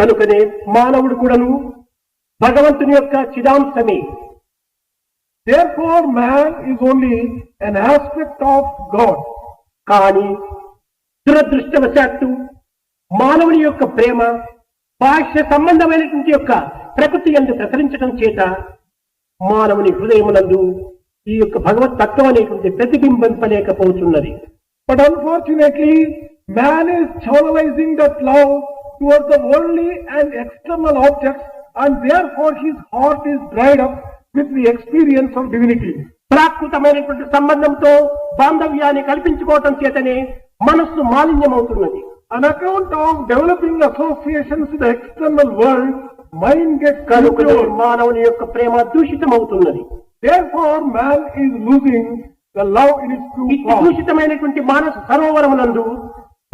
కనుకనే మానవుడు కూడాను భగవంతుని యొక్క చిదాంశమే. Therefore, man is only an aspect of God కానీ దురదృష్టవశాత్తు మానవుని యొక్క ప్రేమ బాహ్య సంబంధమైనటువంటి యొక్క ప్రకృతి ఎందు ప్రసరించడం చేత మానవుని హృదయమునందు ఈ యొక్క భగవత్ తత్వం అనేటువంటి ప్రతిబింబింపలేకపోతున్నది but unfortunately man is channelizing that love towards the worldly and external objects and therefore his heart is dried up with the experience of divinity. ప్రాకృతమైనటువంటి సంబంధంతో బాంధవ్యాన్ని కల్పించుకోవటం చేతనే మనస్సు మాలిన్యమవుతున్నది On account of developing associations with the external world, mind gets కనుక. మానవుని యొక్క ప్రేమ దూషితమవుతున్నది Therefore, man is losing the love in its true ఇట్టి form. దూషితమైనటువంటి మానస సరోవరమునందు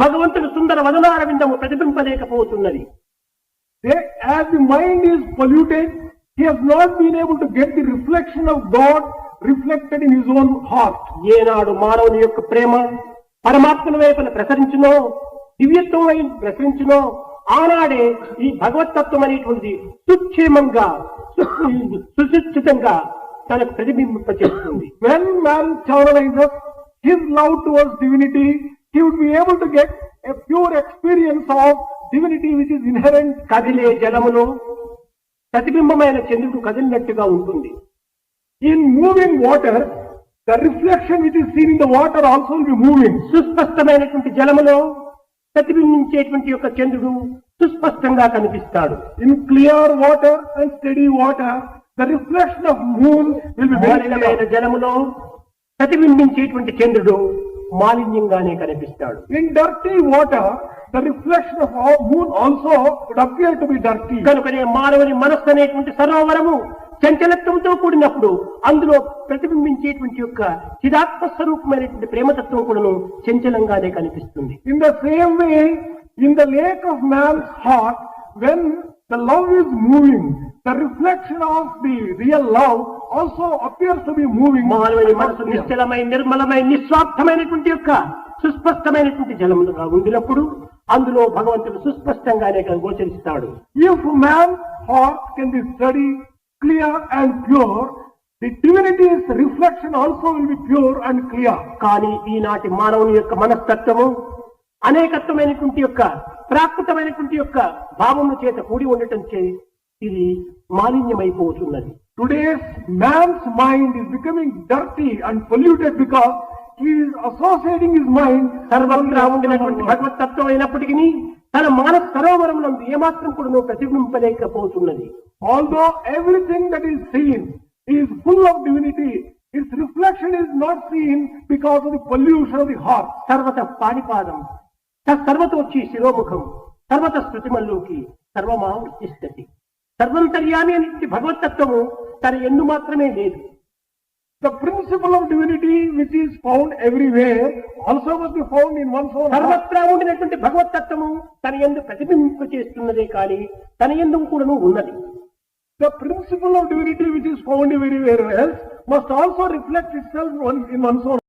భగవంతుడు సుందర వదనాల వదనారవిందము ప్రతిబింపలేకపోతున్నది ఏనాడు మానవుని యొక్క ప్రేమ పరమాత్మ వైపున ప్రసరించునో దివ్యత్వం ప్రసరించునో ఆనాడే ఈ భగవతత్వం అనేటువంటి సుక్షేమంగా సుశిక్షితంగా తన ప్రతిబింబింపచేస్తుంది. Well man channelizes his love towards divinity he would be able to get a pure experience of divinity which is inherent కదిలే జలములో ప్రతిబింబమైన చంద్రుడు కదిలినట్టుగా ఉంటుంది in moving water the reflection which is seen in the water also be moving సుస్పష్టమైనటువంటి జలములో ప్రతిబింబించేటువంటి యొక్క చంద్రుడు సుస్పష్టంగా కనిపిస్తాడు in clear water and steady water the reflection of moon will be జలములో ప్రతిబింబించేటువంటి చంద్రుడు మాలిన్యంగానే కనిపిస్తాడు. In dirty water the reflection of moon also appear to be dirty కనుకనే మానవుని మనస్సు అనేటువంటి సరోవరము చంచలత్వంతో కూడినప్పుడు అందులో ప్రతిబింబించేటువంటి యొక్క చిదాత్మ స్వరూపమైనటువంటి ప్రేమతత్వం కూడా చంచలంగానే కనిపిస్తుంది. In the same way in the lake of man heart when the love is moving the reflection of the real love appears to be moving. మానవుని మనసు నిశ్చలమై నిర్మలమై నిస్వార్థమైనటువంటి యొక్క సుస్పష్టమైనటువంటి జలములుగా ఉండినప్పుడు అందులో భగవంతుడు సుస్పష్టంగానే గోచరిస్తాడు If man's heart can be steady, clear and pure, the divinity's reflection also will be pure and clear. కానీ ఈనాటి మానవుని యొక్క మనస్తత్వము అనేకత్వమైనటువంటి యొక్క ప్రాకృతమైనటువంటి యొక్క భావముల చేత కూడి ఉండటం చే ఇది మాలిన్యమైపోతున్నది Today's man's mind is becoming dirty and polluted because he is associating his mind సర్వత్రా ఉండినటువంటి భగవతత్వం అయినప్పటికీ తన మానస సరోవరమునందు ఏమాత్రం కూడా ప్రతిబింపలేకపోతున్నది Although everything that is seen is full of divinity, its reflection is not seen because of the pollution of the heart. సర్వత పాణిపాదం సర్వతోచ్చి శిరోముఖం సర్వత స్మృతిమల్లోకి సర్వమావృత్తిష్టతి సర్వంతర్యామి అనేటువంటి భగవతత్వము తన ఎన్ను మాత్రమే లేదు. The principle of divinity which is found everywhere also must be found in one's సర్వత్రా ఉండినటువంటి భగవత్ తత్వము తన ఎందు ప్రతిబింబింపు చేస్తున్నదే కానీ తన ఎందుకు కూడా ఉన్నది. The principle of divinity which is found everywhere else must also reflect itself in one's own